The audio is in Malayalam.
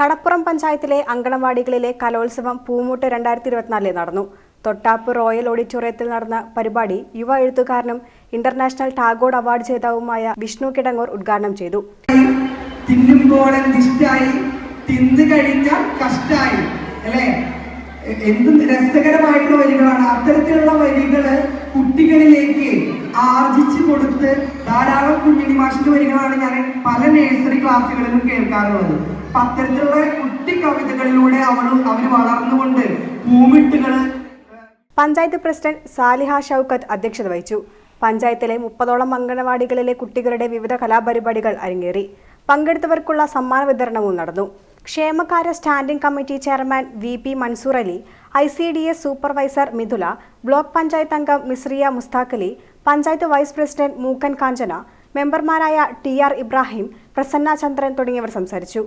നടപ്പുറം പഞ്ചായത്തിലെ അങ്കണവാടികളിലെ കലോത്സവം പൂമൂട്ട് രണ്ടായിരത്തി ഇരുപത്തിനാലിൽ നടന്നു. തൊട്ടാപ്പ് റോയൽ ഓഡിറ്റോറിയത്തിൽ നടന്ന പരിപാടി യുവ എഴുത്തുകാരനും ഇന്റർനാഷണൽ ടാഗോർഡ് അവാർഡ് ജേതാവുമായ വിഷ്ണു കിടങ്ങൂർ ഉദ്ഘാടനം ചെയ്തു. തിന്നു കഷ്ടായി അല്ലേ? എന്ത് രസകരമായിട്ടുള്ള വരികളാണ്. അത്തരത്തിലുള്ള വരികൾ കുട്ടികളിലേക്ക് ആർജിച്ചു കൊടുത്ത് ധാരാളം കുഞ്ഞിണി മാഷിന്റെ വരികളാണ് ഞാൻ പല നേഴ്സറി ക്ലാസ്സുകളിലും കേൾക്കാറുള്ളത്. അപ്പൊ അത്തരത്തിലുള്ള കുട്ടി കവിതകളിലൂടെ അവൾ അവർ വളർന്നുകൊണ്ട് പൂമിട്ടുകൾ പഞ്ചായത്ത് പ്രസിഡന്റ് സാലിഹ ഷൗക്കത്ത് അധ്യക്ഷത വഹിച്ചു. പഞ്ചായത്തിലെ മുപ്പതോളം അംഗനവാടികളിലെ കുട്ടികളുടെ വിവിധ കലാപരിപാടികൾ അരങ്ങേറി. പങ്കെടുത്തവർക്കുള്ള സമ്മാന വിതരണവും നടന്നു. ക്ഷേമകാര്യ standing committee chairman V P Mansoor Ali I C D S supervisor Mithula block panchayat അംഗം മിസ്രിയ മുസ്താഖലി പഞ്ചായത്ത് വൈസ് പ്രസിഡന്റ് മൂക്കൻ കാഞ്ചന മെമ്പർമാരായ ടി ആർ ഇബ്രാഹിം പ്രസന്ന ചന്ദ്രൻ തുടങ്ങിയവർ സംസാരിച്ചു.